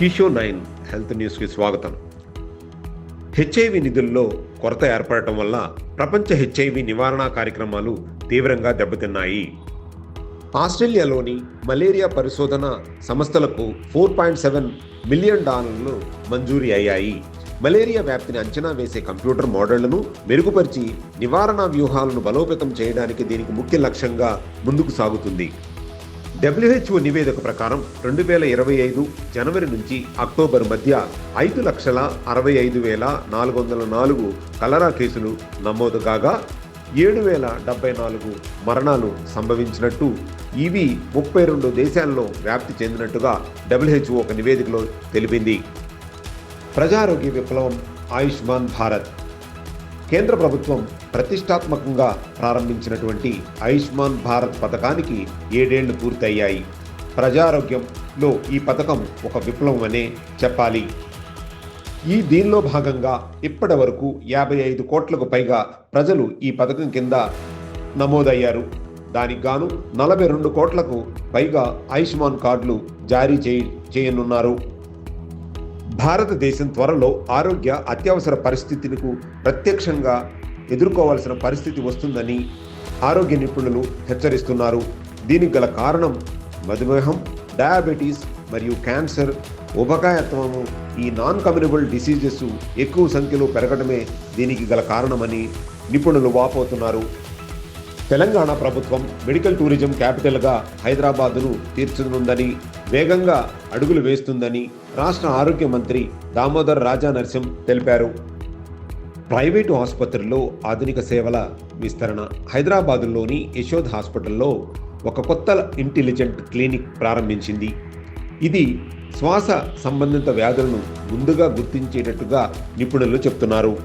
కిషో nine health న్యూస్కి స్వాగతం. HIV నిధుల్లో కొరత ఏర్పడటం వల్ల ప్రపంచ హెచ్ఐవి నివారణ కార్యక్రమాలు తీవ్రంగా దెబ్బతిన్నాయి. ఆస్ట్రేలియాలోని మలేరియా పరిశోధన సంస్థలకు ఫోర్ పాయింట్ సెవెన్ మిలియన్ డాలర్లు మంజూరీ అయ్యాయి. మలేరియా వ్యాప్తిని అంచనా వేసే కంప్యూటర్ మోడళ్ళను మెరుగుపరిచి నివారణ వ్యూహాలను బలోపేతం చేయడానికి దీనికి ముఖ్య లక్ష్యంగా ముందుకు సాగుతుంది. డబ్ల్యూహెచ్ఓ నివేదిక ప్రకారం రెండు వేల ఇరవై ఐదు జనవరి నుంచి అక్టోబర్ మధ్య ఐదు లక్షల అరవై ఐదు వేల నాలుగు వందల నాలుగు కలరా కేసులు నమోదు కాగా ఏడు వేల డెబ్బై నాలుగు మరణాలు సంభవించినట్టు ఇవి ముప్పై రెండు దేశాల్లో వ్యాప్తి చెందినట్టుగా డబ్ల్యూహెచ్ఓ ఒక నివేదికలో తెలిపింది. ప్రజారోగ్య విప్లవం ఆయుష్మాన్ భారత్. కేంద్ర ప్రభుత్వం ప్రతిష్టాత్మకంగా ప్రారంభించినటువంటి ఆయుష్మాన్ భారత్ పథకానికి ఏడేళ్ళు పూర్తయ్యాయి. ప్రజారోగ్యంలో ఈ పథకం ఒక విప్లవం అనే చెప్పాలి. ఈ దీనిలో భాగంగా ఇప్పటి వరకు యాభై ఐదు కోట్లకు పైగా ప్రజలు ఈ పథకం కింద నమోదయ్యారు. దానికి గాను నలభై రెండు కోట్లకు పైగా ఆయుష్మాన్ కార్డులు జారీ చేయ చేయనున్నారు. భారతదేశం త్వరలో ఆరోగ్య అత్యవసర పరిస్థితులకు ప్రత్యక్షంగా ఎదుర్కోవాల్సిన పరిస్థితి వస్తుందని ఆరోగ్య నిపుణులు హెచ్చరిస్తున్నారు. దీనికి గల కారణం మధుమేహం డయాబెటీస్ మరియు క్యాన్సర్. ఉబకాయత్వము ఈ నాన్ కమ్యూనబుల్ డిసీజెస్ ఎక్కువ సంఖ్యలో పెరగడమే దీనికి గల కారణమని నిపుణులు వాపోతున్నారు. తెలంగాణ ప్రభుత్వం మెడికల్ టూరిజం క్యాపిటల్గా హైదరాబాదును తీర్చనుందని వేగంగా అడుగులు వేస్తుందని రాష్ట్ర ఆరోగ్య మంత్రి దామోదర్ రాజా నరసింహ్ తెలిపారు. ప్రైవేటు ఆసుపత్రుల్లో ఆధునిక సేవల విస్తరణ హైదరాబాదులోని యశోద్ హాస్పిటల్లో ఒక కొత్త ఇంటెలిజెంట్ క్లినిక్ ప్రారంభించింది. ఇది శ్వాస సంబంధిత వ్యాధులను ముందుగా గుర్తించేటట్టుగా నిపుణులు చెప్తున్నారు.